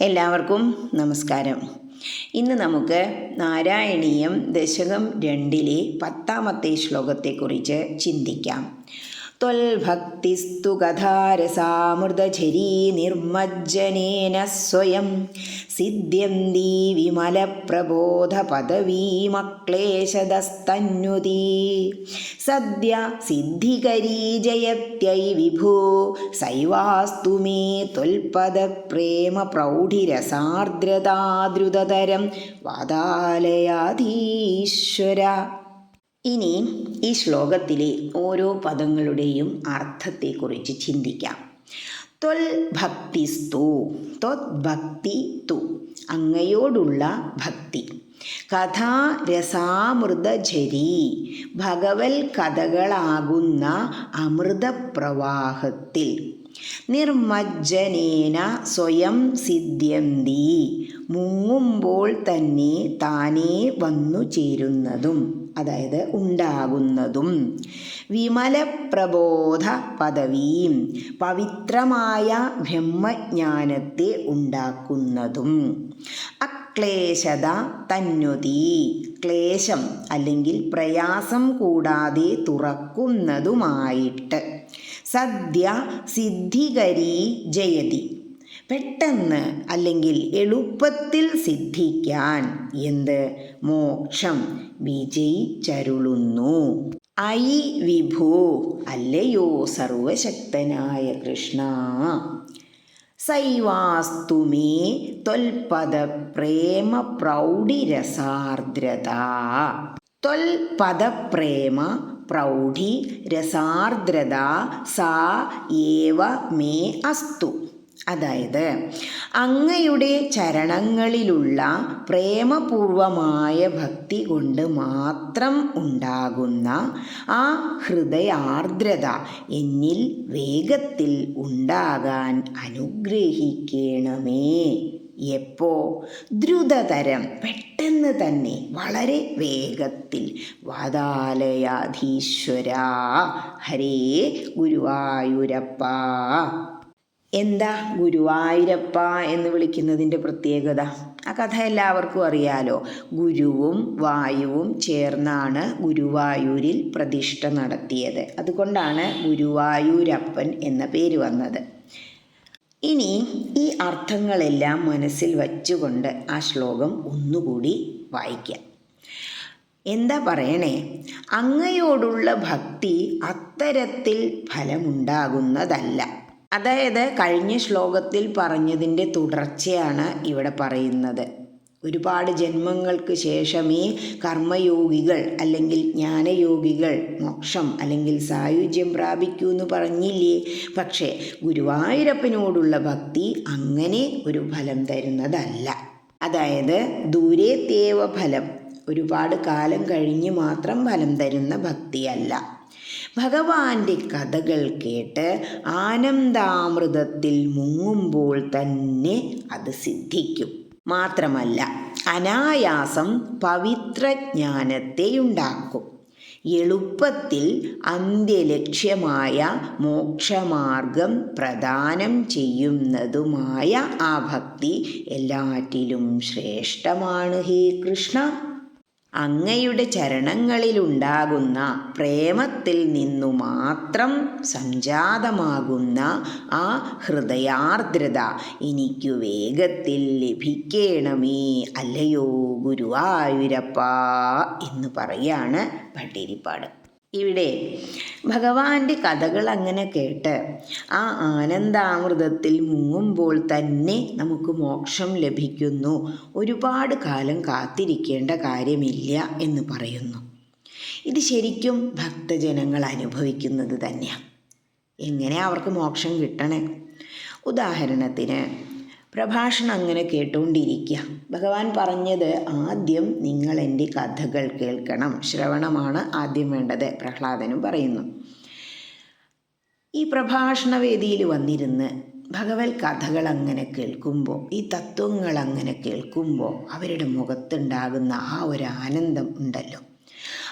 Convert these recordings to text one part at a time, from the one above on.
എല്ലാവർക്കും നമസ്കാരം. ഇന്ന് നമുക്ക് നാരായണീയം ദശകം രണ്ടിലെ പത്താമത്തെ ശ്ലോകത്തെക്കുറിച്ച് ചിന്തിക്കാം. ത്വൽഭക്തിസ്തു കഥാരസാമൃതചരീ നിർമ്മജ്ജനേന സ്വയം. സിദ്ധ്യന്തി വിമലപ്രബോധ പദവീമക്ലേശതസ്തന്യുതി സദ്യ സിദ്ധികരീ ജയത്യൈ വിഭോ. സൈവാസ്തു മേ ത്വൽപദപ്രേമ പ്രൗഢിരസാർദ്രതാദ്രുതതരം വാതാലയാധീശ്വര ഇനി ഈ ശ്ലോകത്തിലെ ഓരോ പദങ്ങളുടെയും അർത്ഥത്തെക്കുറിച്ച് ചിന്തിക്കാം. ത്വൽ ഭക്തിസ്തു ത്വത്ഭക്തി തു അങ്ങയോടുള്ള ഭക്തി. കഥാരസാമൃതജരി ഭഗവൽ കഥകളാകുന്ന അമൃതപ്രവാഹത്തിൽ. നിർമ്മജ്ജനേന സ്വയം സിദ്ധ്യന്തി മുങ്ങുമ്പോൾ തന്നെ താനേ വന്നു ചേരുന്നതും. അതായത് ഉണ്ടാകുന്നതും. വിമലപ്രബോധ പദവിയും പവിത്രമായ ബ്രഹ്മജ്ഞാനത്തെ ഉണ്ടാക്കുന്നതും. അക്ലേശത തന്നുതി ക്ലേശം അല്ലെങ്കിൽ പ്രയാസം കൂടാതെ തുറക്കുന്നതുമായിട്ട്. സദ്യ സിദ്ധികരീ ജയതി. പെട്ടെന്ന് അല്ലെങ്കിൽ എളുപ്പത്തിൽ സിദ്ധിക്കാൻ എന്ത്? മോക്ഷം വിജയിച്ചരുളുന്നു. ഐ വിഭോ അല്ലയോ സർവശക്തനായ കൃഷ്ണ. സൈവാസ്തുമേ തൊൽപദ പ്രേമ പ്രൗഢിരസാർദ്രത ത്വൽപദപ്രേമ പ്രൗഢി രസാർദ്രത സാ ഏവ മേ അസ്തു. അതായത് അങ്ങയുടെ ചരണങ്ങളിലുള്ള പ്രേമപൂർവമായ ഭക്തി കൊണ്ട് മാത്രം ഉണ്ടാകുന്ന ആ ഹൃദയാർദ്രത എന്നിൽ വേഗത്തിൽ ഉണ്ടാകാൻ അനുഗ്രഹിക്കണമേ. എപ്പോ? ദ്രുതതരം പെട്ടെന്ന് തന്നെ വളരെ വേഗത്തിൽ. വാതാലയാധീശ്വര. ഹരേ ഗുരുവായൂരപ്പ. എന്താ ഗുരുവായൂരപ്പ എന്ന് വിളിക്കുന്നതിന്റെ പ്രത്യേകത? ആ കഥ എല്ലാവർക്കും അറിയാലോ. ഗുരുവും വായുവും ചേർന്നാണ് ഗുരുവായൂരിൽ പ്രതിഷ്ഠ നടത്തിയത്. അതുകൊണ്ടാണ് ഗുരുവായൂരപ്പൻ എന്ന പേര് വന്നത്. ഇനി ഈ അർത്ഥങ്ങളെല്ലാം മനസ്സിൽ വച്ചുകൊണ്ട് ആ ശ്ലോകം ഒന്നുകൂടി വായിക്കാം. എന്താ പറയണേ? അങ്ങയോടുള്ള ഭക്തി അത്തരത്തിൽ ഫലമുണ്ടാകുന്നതല്ല. അതായത് കഴിഞ്ഞ ശ്ലോകത്തിൽ പറഞ്ഞതിന്റെ തുടർച്ചയാണ് ഇവിടെ പറയുന്നത്. ഒരുപാട് ജന്മങ്ങൾക്ക് ശേഷമേ കർമ്മയോഗികൾ അല്ലെങ്കിൽ ജ്ഞാനയോഗികൾ മോക്ഷം അല്ലെങ്കിൽ സായുജ്യം പ്രാപിക്കൂ എന്ന് പറഞ്ഞില്ലേ? പക്ഷേ ഗുരുവായൂരപ്പനോടുള്ള ഭക്തി അങ്ങനെ ഒരു ഫലം തരുന്നതല്ല. അതായത് ദൂരേത്തേവ ഫലം. ഒരുപാട് കാലം കഴിഞ്ഞ് മാത്രം ഫലം തരുന്ന ഭക്തിയല്ല. ഭഗവാന്റെ കഥകൾ കേട്ട് ആനന്ദാമൃതത്തിൽ മുങ്ങുമ്പോൾ തന്നെ അത് സിദ്ധിക്കും. മാത്രമല്ല അനായാസം പവിത്രജ്ഞാനത്തെ ഉണ്ടാക്കും എളുപ്പത്തിൽ അന്ത്യലക്ഷ്യമായ മോക്ഷമാർഗം പ്രദാനം ചെയ്യുന്നതുമായ ആ ഭക്തി എല്ലാറ്റിലും ശ്രേഷ്ഠമാണ് ഹേ കൃഷ്ണ. അങ്ങയുടെ ചരണങ്ങളിലുണ്ടാകുന്ന പ്രേമത്തിൽ നിന്നു മാത്രം സംജാതമാകുന്ന ആ ഹൃദയാർദ്രത എനിക്കു വേഗത്തിൽ ലഭിക്കണമേ അല്ലയോ ഗുരുവായൂരപ്പ എന്ന് പറയാണ് ഭട്ടേരിപ്പാട് ഇവിടെ ഭഗവാന്റെ കഥകൾ അങ്ങനെ കേട്ട് ആ ആനന്ദാമൃതത്തിൽ മുങ്ങുമ്പോൾ തന്നെ നമുക്ക് മോക്ഷം ലഭിക്കുന്നു. ഒരുപാട് കാലം കാത്തിരിക്കേണ്ട കാര്യമില്ല എന്ന് പറയുന്നു. ഇത് ശരിക്കും ഭക്തജനങ്ങൾ അനുഭവിക്കുന്നത് തന്നെയാണ് എങ്ങനെ അവർക്ക് മോക്ഷം കിട്ടണേ? ഉദാഹരണത്തിന് പ്രഭാഷണം അങ്ങനെ കേട്ടുകൊണ്ടിരിക്കുക ഭഗവാൻ പറഞ്ഞത് ആദ്യം നിങ്ങൾ എന്റെ കഥകൾ കേൾക്കണം. ശ്രവണമാണ് ആദ്യം വേണ്ടത് പ്രഹ്ലാദനും പറയുന്നു. ഈ പ്രഭാഷണ വേദിയിൽ വന്നിരുന്ന് ഭഗവത് കഥകൾ അങ്ങനെ കേൾക്കുമ്പോൾ ഈ തത്വങ്ങൾ അങ്ങനെ കേൾക്കുമ്പോൾ അവരുടെ മുഖത്തുണ്ടാകുന്ന ആ ഒരു ആനന്ദം ഉണ്ടല്ലോ.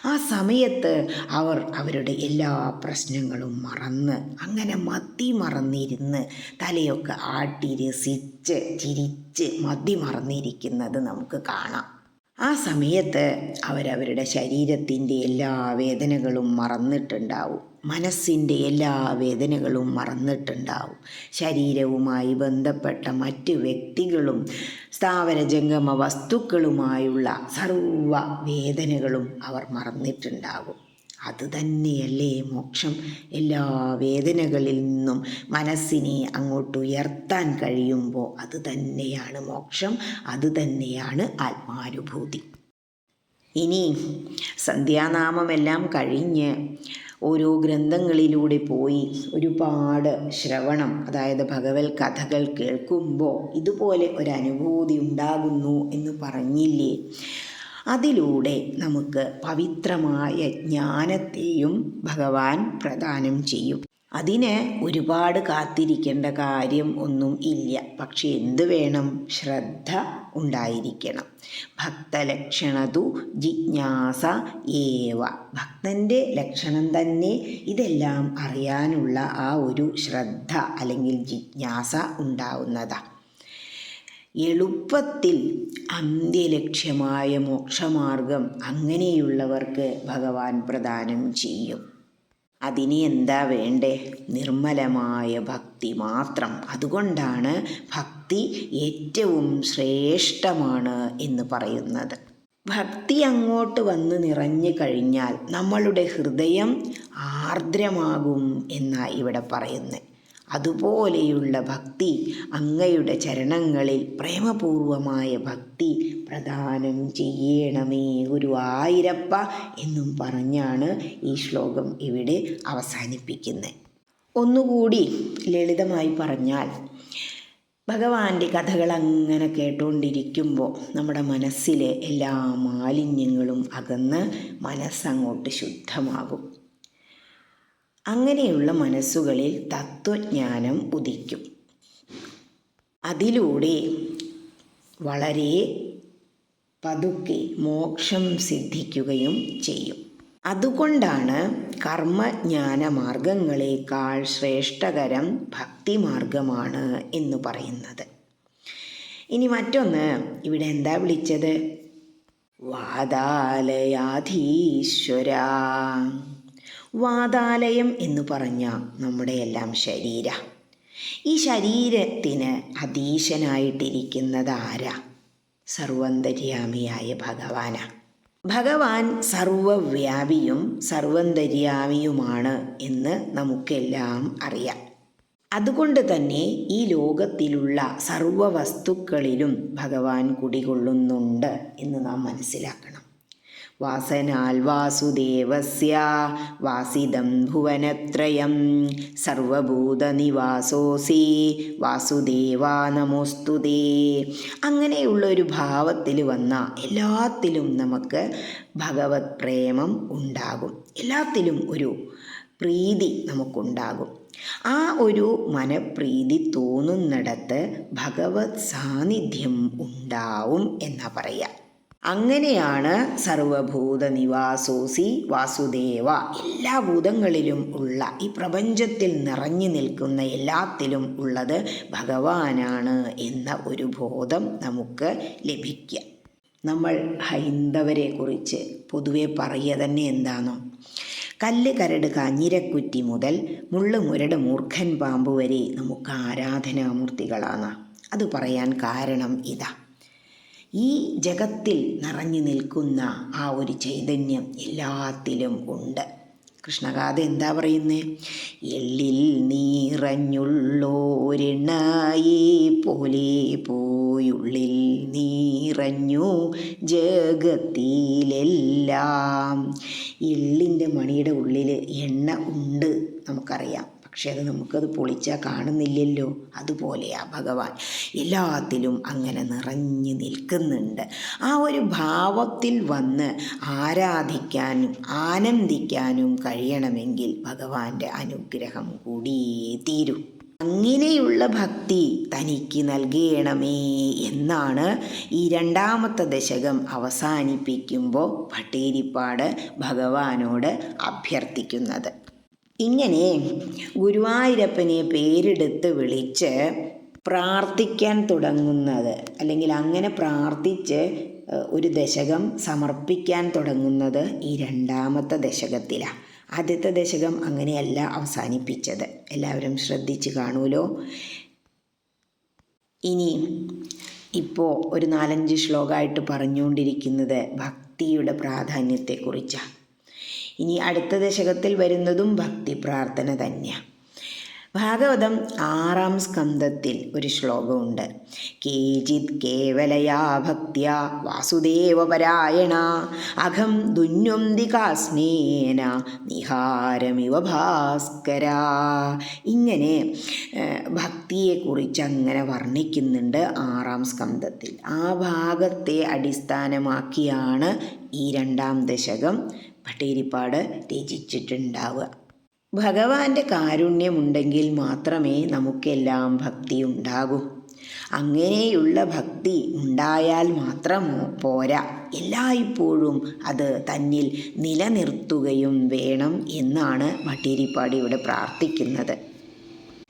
ആ സമയത്ത് അവർ അവരുടെ എല്ലാ പ്രശ്നങ്ങളും മറന്ന് അങ്ങനെ മതി മറന്നിരുന്ന് തലയൊക്കെ ആട്ടി രസിച്ച് ചിരിച്ച് മതി മറന്നിരിക്കുന്നത് നമുക്ക് കാണാം. ആ സമയത്ത് അവരവരുടെ ശരീരത്തിന്റെ എല്ലാ വേദനകളും മറന്നിട്ടുണ്ടാവും. മനസ്സിന്റെ എല്ലാ വേദനകളും മറന്നിട്ടുണ്ടാവും. ശരീരവുമായി ബന്ധപ്പെട്ട മറ്റ് വ്യക്തികളും സ്ഥാവര ജംഗമ വസ്തുക്കളുമായുള്ള സർവ വേദനകളും അവർ മറന്നിട്ടുണ്ടാകും. അത് തന്നെയല്ലേ മോക്ഷം. എല്ലാ വേദനകളിൽ നിന്നും മനസ്സിനെ അങ്ങോട്ട് ഉയർത്താൻ കഴിയുമ്പോൾ അത് തന്നെയാണ് മോക്ഷം അത് തന്നെയാണ് ആത്മാനുഭൂതി. ഇനി സന്ധ്യാനാമമെല്ലാം കഴിഞ്ഞ് ഓരോ ഗ്രന്ഥങ്ങളിലൂടെ പോയി ഒരുപാട് ശ്രവണം അതായത് ഭഗവത് കഥകൾ കേൾക്കുമ്പോൾ ഇതുപോലെ ഒരു അനുഭൂതി ഉണ്ടാകുന്നു എന്ന് പറഞ്ഞില്ലേ? അതിലൂടെ നമുക്ക് പവിത്രമായ ജ്ഞാനത്തെയും ഭഗവാൻ പ്രദാനം ചെയ്യും. അതിന് ഒരുപാട് കാത്തിരിക്കേണ്ട കാര്യം ഒന്നും ഇല്ല. പക്ഷെ എന്ത് വേണം? ശ്രദ്ധ ഉണ്ടായിരിക്കണം. ഭക്തലക്ഷണതു ജിജ്ഞാസ ഏവ. ഭക്തന്റെ ലക്ഷണം തന്നെ ഇതെല്ലാം അറിയാനുള്ള ആ ഒരു ശ്രദ്ധ അല്ലെങ്കിൽ ജിജ്ഞാസ ഉണ്ടാവുന്നതാണ് എളുപ്പത്തിൽ അന്ത്യലക്ഷ്യമായ മോക്ഷമാർഗം അങ്ങനെയുള്ളവർക്ക് ഭഗവാൻ പ്രദാനം ചെയ്യും. അതിന് എന്താ വേണ്ടേ? നിർമ്മലമായ ഭക്തി മാത്രം. അതുകൊണ്ടാണ് ഭക്തി ഏറ്റവും ശ്രേഷ്ഠമാണ് എന്ന് പറയുന്നത്. ഭക്തി അങ്ങോട്ട് വന്ന് നിറഞ്ഞു കഴിഞ്ഞാൽ നമ്മളുടെ ഹൃദയം ആർദ്രമാകും എന്നാണ് ഇവിടെ പറയുന്നത് അതുപോലെയുള്ള ഭക്തി അങ്ങയുടെ ചരണങ്ങളിൽ പ്രേമപൂർവമായ ഭക്തി പ്രദാനം ചെയ്യണമേ ആയിരപ്പ എന്നും പറഞ്ഞാണ് ഈ ശ്ലോകം ഇവിടെ അവസാനിപ്പിക്കുന്നത്. ഒന്നുകൂടി ലളിതമായി പറഞ്ഞാൽ ഭഗവാന്റെ കഥകൾ അങ്ങനെ കേട്ടുകൊണ്ടിരിക്കുമ്പോൾ നമ്മുടെ മനസ്സിലെ എല്ലാ മാലിന്യങ്ങളും അകന്ന് മനസ്സങ്ങോട്ട് ശുദ്ധമാകും. അങ്ങനെയുള്ള മനസ്സുകളിൽ തത്വജ്ഞാനം ഉദിക്കും. അതിലൂടെ വളരെ പതുക്കെ മോക്ഷം സിദ്ധിക്കുകയും ചെയ്യും. അതുകൊണ്ടാണ് കർമ്മജ്ഞാന മാർഗങ്ങളെക്കാൾ ശ്രേഷ്ഠകരം ഭക്തിമാർഗമാണ് എന്ന് പറയുന്നത്. ഇനി മറ്റൊന്ന് ഇവിടെ എന്താ വിളിച്ചത്? വാതാലയാധീശ്വര വാതാലയം എന്ന് പറഞ്ഞ നമ്മുടെ എല്ലാം ശരീര. ഈ ശരീരത്തിന് അധീശനായിട്ടിരിക്കുന്നത് ആരാ സർവന്തര്യാമിയായ ഭഗവാന. ഭഗവാൻ സർവവ്യാപിയും സർവന്തര്യാമിയുമാണ് എന്ന് നമുക്കെല്ലാം അറിയാം. അതുകൊണ്ട് തന്നെ ഈ ലോകത്തിലുള്ള സർവ വസ്തുക്കളിലും ഭഗവാൻ കുടികൊള്ളുന്നുണ്ട് എന്ന് നാം മനസ്സിലാക്കണം. വാസനാൽ വാസുദേവസ്യ വാസിദം ഭുവനത്രയം സർവഭൂതനിവാസോസി വാസുദേവാ നമോസ്തുതേ അങ്ങനെയുള്ള ഒരു ഭാവത്തിൽ വന്ന എല്ലാത്തിലും നമുക്ക് ഭഗവത് പ്രേമം ഉണ്ടാകും. എല്ലാത്തിലും ഒരു പ്രീതി നമുക്കുണ്ടാകും. ആ ഒരു മനപ്രീതി തോന്നുന്നിടത്ത് ഭഗവത് സാന്നിധ്യം ഉണ്ടാവും എന്നാ പറയാം അങ്ങനെയാണ് സർവഭൂത നിവാസോസി വാസുദേവ. എല്ലാ ഭൂതങ്ങളിലും ഉള്ള ഈ പ്രപഞ്ചത്തിൽ നിറഞ്ഞു നിൽക്കുന്ന എല്ലാത്തിലും ഉള്ളത് ഭഗവാനാണ് എന്ന ഒരു ബോധം നമുക്ക് ലഭിക്കുക. നമ്മൾ ഹൈന്ദവരെ കുറിച്ച് പൊതുവെ പറയുക തന്നെ എന്താണോ. കല്ല് കരട് കാഞ്ഞിരക്കുറ്റി മുതൽ മുള്ളു മുരട് മൂർഖൻ പാമ്പ് വരെ നമുക്ക് ആരാധനാമൂർത്തികളാണ്. അത് പറയാൻ കാരണം ഇതാ. ഈ ജഗത്തിൽ നിറഞ്ഞു നിൽക്കുന്ന ആ ഒരു ചൈതന്യം എല്ലാത്തിലും ഉണ്ട്. കൃഷ്ണഗാഥ എന്താ പറയുന്നത് എള്ളിൽ നീറഞ്ഞുള്ളോരെണ്ണായി പോലെ പോയുള്ളിൽ നീറഞ്ഞു ജഗത്തിലെല്ലാം. എള്ളിന്റെ മണിയുടെ ഉള്ളിൽ എണ്ണ ഉണ്ട് നമുക്കറിയാം. പക്ഷെ അത് നമുക്കത് പൊളിച്ചാൽ കാണുന്നില്ലല്ലോ. അതുപോലെയാ ഭഗവാൻ. എല്ലാത്തിലും അങ്ങനെ നിറഞ്ഞു നിൽക്കുന്നുണ്ട്. ആ ഒരു ഭാവത്തിൽ വന്ന് ആരാധിക്കാനും ആനന്ദിക്കാനും കഴിയണമെങ്കിൽ ഭഗവാന്റെ അനുഗ്രഹം കൂടിയേ തീരൂ. അങ്ങനെയുള്ള ഭക്തി തനിക്ക് നൽകണമേ എന്നാണ് ഈ രണ്ടാമത്തെ ദശകം അവസാനിപ്പിക്കുമ്പോൾ ഭട്ടേരിപ്പാട് ഭഗവാനോട് അഭ്യർത്ഥിക്കുന്നത്. ഇങ്ങനെ ഗുരുവായൂരപ്പനെ പേരെടുത്ത് വിളിച്ച് പ്രാർത്ഥിക്കാൻ തുടങ്ങുന്നത് അല്ലെങ്കിൽ അങ്ങനെ പ്രാർത്ഥിച്ച് ഒരു ദശകം സമർപ്പിക്കാൻ തുടങ്ങുന്നത് ഈ രണ്ടാമത്തെ ദശകത്തിലാണ് ആദ്യത്തെ ദശകം അങ്ങനെയല്ല അവസാനിപ്പിച്ചത്. എല്ലാവരും ശ്രദ്ധിച്ച് കാണുമല്ലോ. ഇനി ഇപ്പോൾ ഒരു നാലഞ്ച് ശ്ലോകമായിട്ട് പറഞ്ഞുകൊണ്ടിരിക്കുന്നത് ഭക്തിയുടെ പ്രാധാന്യത്തെക്കുറിച്ചാണ്. ഇനി അടുത്ത ദശകത്തിൽ വരുന്നതും ഭക്തി പ്രാർത്ഥന തന്നെയാണ് ഭാഗവതം ആറാം സ്കന്ധത്തിൽ ഒരു ശ്ലോകമുണ്ട്. കേചിത് കേവലയാ ഭക്തിയ വാസുദേവപരായണ അഖം ദുന്വന്തികാസ്നേന നിഹാരമിവ ഭാസ്കര. ഇങ്ങനെ ഭക്തിയെക്കുറിച്ച് അങ്ങനെ വർണിക്കുന്നുണ്ട് ആറാം സ്കന്ധത്തിൽ. ആ ഭാഗത്തെ അടിസ്ഥാനമാക്കിയാണ് ഈ രണ്ടാം ദശകം പട്ടേരിപ്പാട് രചിച്ചിട്ടുണ്ടാവുക. ഭഗവാന്റെ കാരുണ്യമുണ്ടെങ്കിൽ മാത്രമേ നമുക്കെല്ലാം ഭക്തി ഉണ്ടാകൂ. അങ്ങനെയുള്ള ഭക്തി ഉണ്ടായാൽ മാത്രം പോരാ. എല്ലായ്പ്പോഴും അത് തന്നിൽ നിലനിർത്തുകയും വേണം എന്നാണ് മട്ടിരിപ്പാടി ഇവിടെ പ്രാർത്ഥിക്കുന്നത്.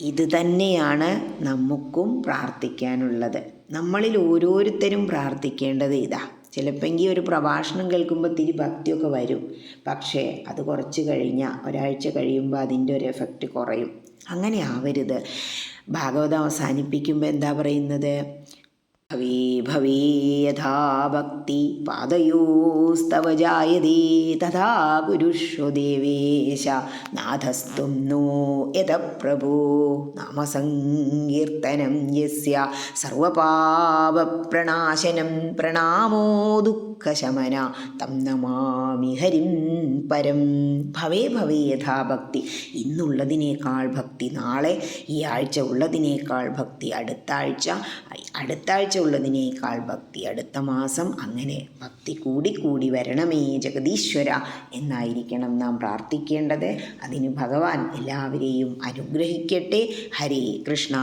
ഇത് തന്നെയാണ് നമുക്കും പ്രാർത്ഥിക്കാനുള്ളത്. നമ്മളിൽ ഓരോരുത്തരും പ്രാർത്ഥിക്കേണ്ടത് ഇതാ. ചിലപ്പെങ്കിൽ ഒരു പ്രഭാഷണം കേൾക്കുമ്പോൾ തിരി ഭക്തിയൊക്കെ വരും. പക്ഷേ അത് കുറച്ച് കഴിഞ്ഞാൽ ഒരാഴ്ച കഴിയുമ്പോൾ അതിന്റെ ഒരു എഫക്റ്റ് കുറയും. അങ്ങനെ ആവരുത്. ഭാഗവതം അവസാനിപ്പിക്കുമ്പോൾ എന്താ പറയുന്നത്? ഭവേ ഭവേ യഥാ ഭക്തി പാദയോസ്തവ ജായതേ തഥാ കുരുഷു ദേവേശ നാഥസ്തും നോ യഥ പ്രഭോ നാമസങ്കീർത്തനം യസ്യ സർവപാപപ്രണാശനം പ്രണാമോ ദുഃഖശമന. തം നമാമി ഹരിം പരം. ഭവേ ഭവേ യഥാഭക്തി ഇന്നുള്ളതിനേക്കാൾ ഭക്തി നാളെ ഈ ആഴ്ച ഉള്ളതിനേക്കാൾ ഭക്തി അടുത്ത ആഴ്ച അടുത്ത ആഴ്ച ഉള്ളതിനേക്കാൾ ഭക്തി അടുത്ത മാസം. അങ്ങനെ ഭക്തി കൂടി കൂടി വരണമേ ജഗദീശ്വര എന്നായിരിക്കണം നാം പ്രാർത്ഥിക്കേണ്ടത്. അതിന് ഭഗവാൻ എല്ലാവരെയും അനുഗ്രഹിക്കട്ടെ. ഹരേ കൃഷ്ണ.